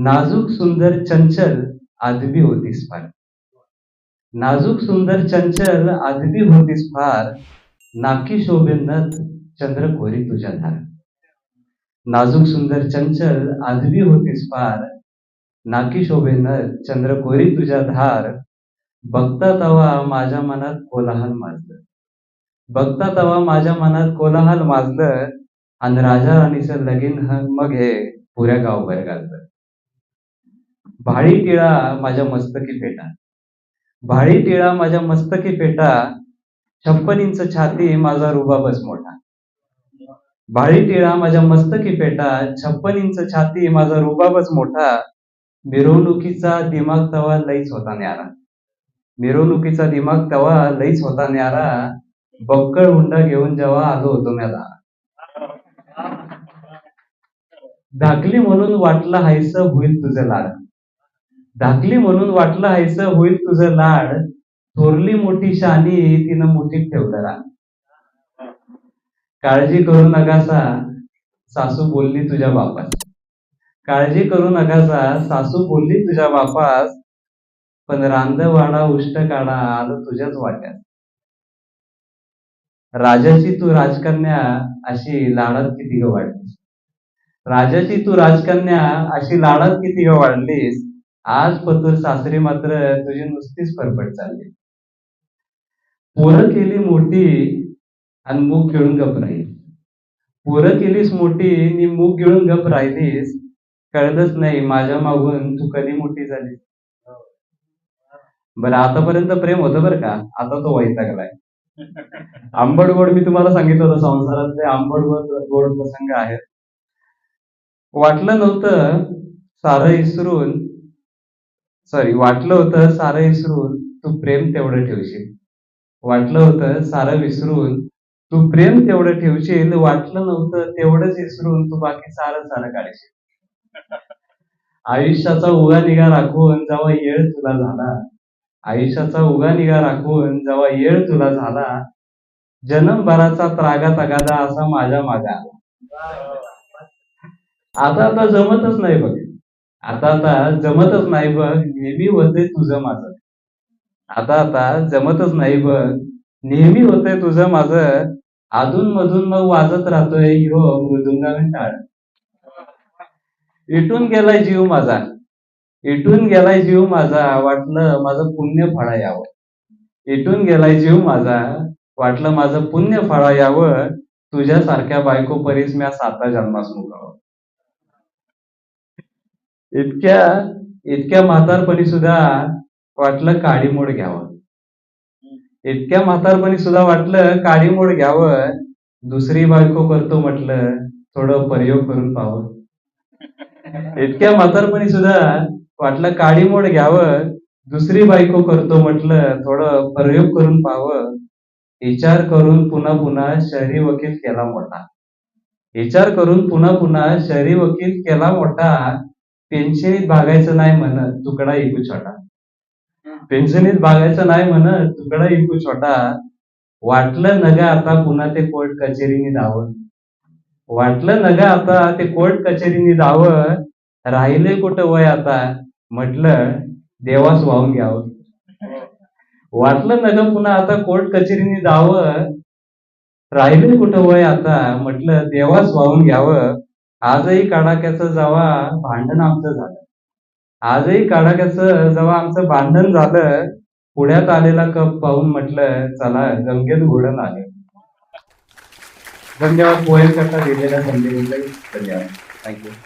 नाजूक सुंदर चंचल आदबी होतीस फार. नाजूक सुंदर चंचल आदबी होतीस फार. नाकी शोभे नथ चंद्र कोरी तुझ्या धार. नाजूक सुंदर चंचल आदबी होतीस फार. नाकी शोभे नथ चंद्र कोरी तुझ्या धार. बघता तवा माझ्या मनात कोलाहल माजलं. बघता तवा माझ्या मनात कोलाहल माजलं. आणि राजा राणीचं लगीन ह- मग हे पुऱ्या गावभर गाजलं भाळी टिळा माझ्या मस्तकी पेटा. भाळी टिळा माझ्या मस्तकी पेटा छप्पन इंच छाती माझा रुबाबच मोठा. भाळी टिळा माझ्या मस्तकी पेटा छप्पन इंच छाती माझा रुबाबच मोठा. मिरवणुकीचा दिमाग तवा लईच होता न्यारा. मिरवणुकीचा दिमाग तवा लईच होता न्यारा. बक्कळ हुंडा घेऊन जेव्हा आलो होतो म्याला धाकली म्हणून वाटला हायस होईल तुझं लाड. धाकली म्हणून वाटलं हायस होईल तुझं लाड. थोरली मोठी शानी तिनं मोठीत ठेवलं रान. काळजी करू नकासा सासू बोलली तुझ्या बापास. काळजी करू नकासा सासू बोलली तुझ्या बापास पण रांदवाडा उष्ट काढा आलं तुझ्याच वाट्यात. राजाची तू राजकन्या अशी लाडात किती ग वाढलीस. राजाची तू राजकन्या अशी लाडात किती ग वाढलीस. आज पतूर सासरी मात्र तुझी नुसतीच फरफट चालली. पोरं केली मोठी आणि मूग गिळून गप राहील पोरं केलीस मोठी मी मूग गिळून गप राहिलीस. कळलंच नाही माझ्या मागून तू कधी मोठी झाली बरं आतापर्यंत प्रेम होतं बरं का? आता तो वैतागलाय आंबट गोड मी तुम्हाला सांगितलं होतं संसारातले आंबट गोड गोड प्रसंग आहेत. वाटलं नव्हतं सारं इसरून सॉरी वाटलं होतं सारं विसरून तू प्रेम तेवढं ठेवशील. वाटलं होतं सारं विसरून तू प्रेम तेवढं ठेवशील. वाटलं नव्हतं तेवढंच विसरून तू बाकी सारं सारं काढशील. आयुष्याचा उगा निगा राखून जेव्हा येळ तुला झाला आयुष्याचा उगा निगा राखून जेव्हा येळ तुला झाला जन्मभराचा त्रागा तगादा असा माझ्या मागा आला. आता आता जमतच नाही बघ. आता आता जमतच नाही बघ नेहमी होते तुझं माझं. आता आता जमतच नाही बघ नेहमी होते तुझं माझं. अधून मधून मग वाजत राहतोय ह्यो मृदुंगा टाळ इटून गेलाय जीव माझा. इटून गेलाय जीव माझा वाटलं माझं पुण्य फळा यावं. इटून गेलाय जीव माझा वाटलं माझं पुण्य फळा यावं. तुझ्यासारख्या बायको परीस म्या साता जन्मास मुगावं. इतक्या इतक्या म्हातारपणी सुद्धा वाटलं काडीमोड घ्यावं. इतक्या म्हातारपणी सुद्धा वाटलं काडीमोड घ्यावं. दुसरी बायको करतो म्हटलं थोडं प्रयोग करून पाहावं इतक्या म्हातारपणी सुद्धा वाटलं काडीमोड घ्यावं. दुसरी बायको करतो म्हटलं थोडं प्रयोग करून पाहावं. विचार करून पुन्हा पुन्हा शहरी वकील केला मोठा. विचार करून पुन्हा पुन्हा शहरी वकील केला मोठा. पेन्शनीत भागायचं नाही म्हणत तुकडा इकू छोटा. पेन्शनीत भागायचं नाही म्हणत तुकडा इकू छोटा. वाटलं नगा आता पुन्हा ते कोर्ट कचेरीने धावं वाटलं नगा आता ते कोर्ट कचेरीने धावं राहिले कुठं वय आता? म्हटलं देवास वाहून घ्यावं. वाटलं नका पुन्हा आता कोर्ट कचेरीने जावं राहिले कुठं वय आता? म्हटलं देवास वाहून घ्यावं. आजही कडाक्याचं जेव्हा भांडण आमचं झालं. आजही कडाक्याचं जेव्हा आमचं भांडण झालं. पुण्यात आलेला कप पाहून म्हटलं चला गंगेत घोडण आले धन्यवाद पोहेल करता दिलेल्या संधी धन्यवाद. थँक्यू